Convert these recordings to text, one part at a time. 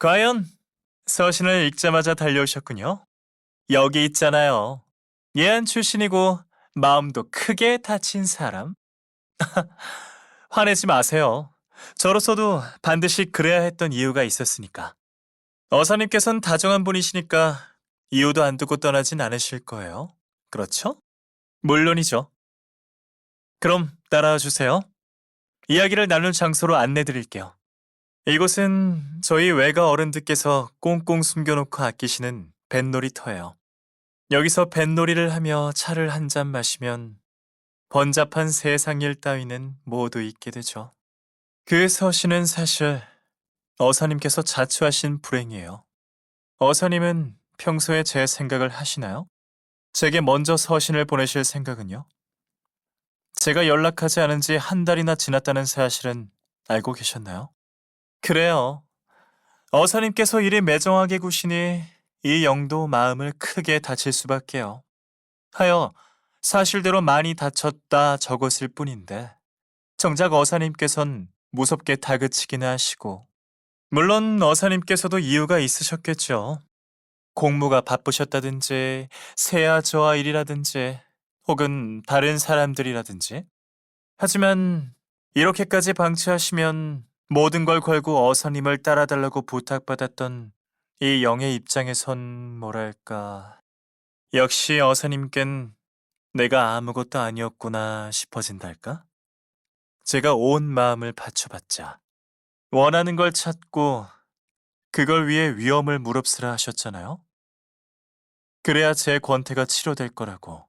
과연 서신을 읽자마자 달려오셨군요. 여기 있잖아요. 예안 출신이고 마음도 크게 다친 사람. 화내지 마세요. 저로서도 반드시 그래야 했던 이유가 있었으니까. 어사님께선 다정한 분이시니까 이유도 안 두고 떠나진 않으실 거예요. 그렇죠? 물론이죠. 그럼 따라와 주세요. 이야기를 나눌 장소로 안내 드릴게요. 이곳은 저희 외가 어른들께서 꽁꽁 숨겨놓고 아끼시는 뱃놀이터예요. 여기서 뱃놀이를 하며 차를 한 잔 마시면 번잡한 세상 일 따위는 모두 잊게 되죠. 그 서신은 사실 어사님께서 자초하신 불행이에요. 어사님은 평소에 제 생각을 하시나요? 제게 먼저 서신을 보내실 생각은요? 제가 연락하지 않은 지 한 달이나 지났다는 사실은 알고 계셨나요? 그래요. 어사님께서 이리 매정하게 구시니 이 영도 마음을 크게 다칠 수밖에요. 하여 사실대로 많이 다쳤다 적었을 뿐인데 정작 어사님께선 무섭게 다그치기나 하시고 물론 어사님께서도 이유가 있으셨겠죠. 공무가 바쁘셨다든지 세아 저하 일이라든지 혹은 다른 사람들이라든지 하지만 이렇게까지 방치하시면 모든 걸 걸고 어사님을 따라달라고 부탁받았던 이 영의 입장에선 뭐랄까 역시 어사님껜 내가 아무것도 아니었구나 싶어진달까? 제가 온 마음을 바쳐봤자 원하는 걸 찾고 그걸 위해 위험을 무릅쓰라 하셨잖아요. 그래야 제 권태가 치료될 거라고.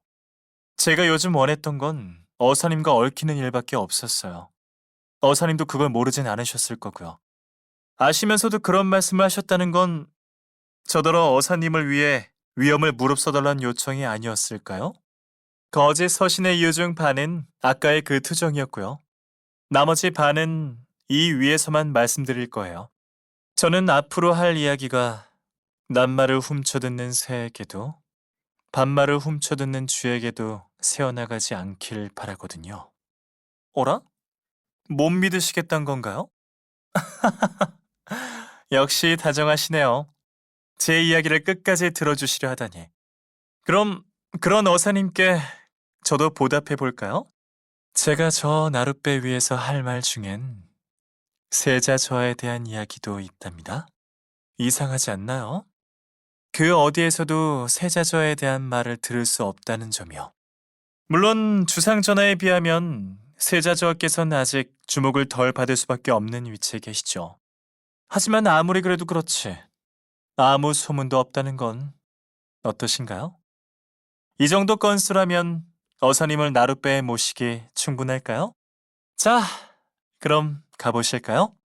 제가 요즘 원했던 건 어사님과 얽히는 일밖에 없었어요. 어사님도 그걸 모르진 않으셨을 거고요. 아시면서도 그런 말씀을 하셨다는 건 저더러 어사님을 위해 위험을 무릅써달란 요청이 아니었을까요? 거짓 서신의 이유 중 반은 아까의 그 투정이었고요. 나머지 반은 이 위에서만 말씀드릴 거예요. 저는 앞으로 할 이야기가 낱말을 훔쳐듣는 새에게도 반말을 훔쳐듣는 쥐에게도 새어나가지 않길 바라거든요. 어라? 못 믿으시겠단 건가요? 역시 다정하시네요. 제 이야기를 끝까지 들어주시려 하다니. 그럼 그런 어사님께 저도 보답해 볼까요? 제가 저 나룻배 위에서 할 말 중엔 세자 저하에 대한 이야기도 있답니다. 이상하지 않나요? 그 어디에서도 세자 저하에 대한 말을 들을 수 없다는 점이요. 물론 주상 전하에 비하면 세자 저하께서는 아직 주목을 덜 받을 수밖에 없는 위치에 계시죠. 하지만 아무리 그래도 그렇지 아무 소문도 없다는 건 어떠신가요? 이 정도 건수라면 어사님을 나룻배에 모시기 충분할까요? 자, 그럼 가보실까요?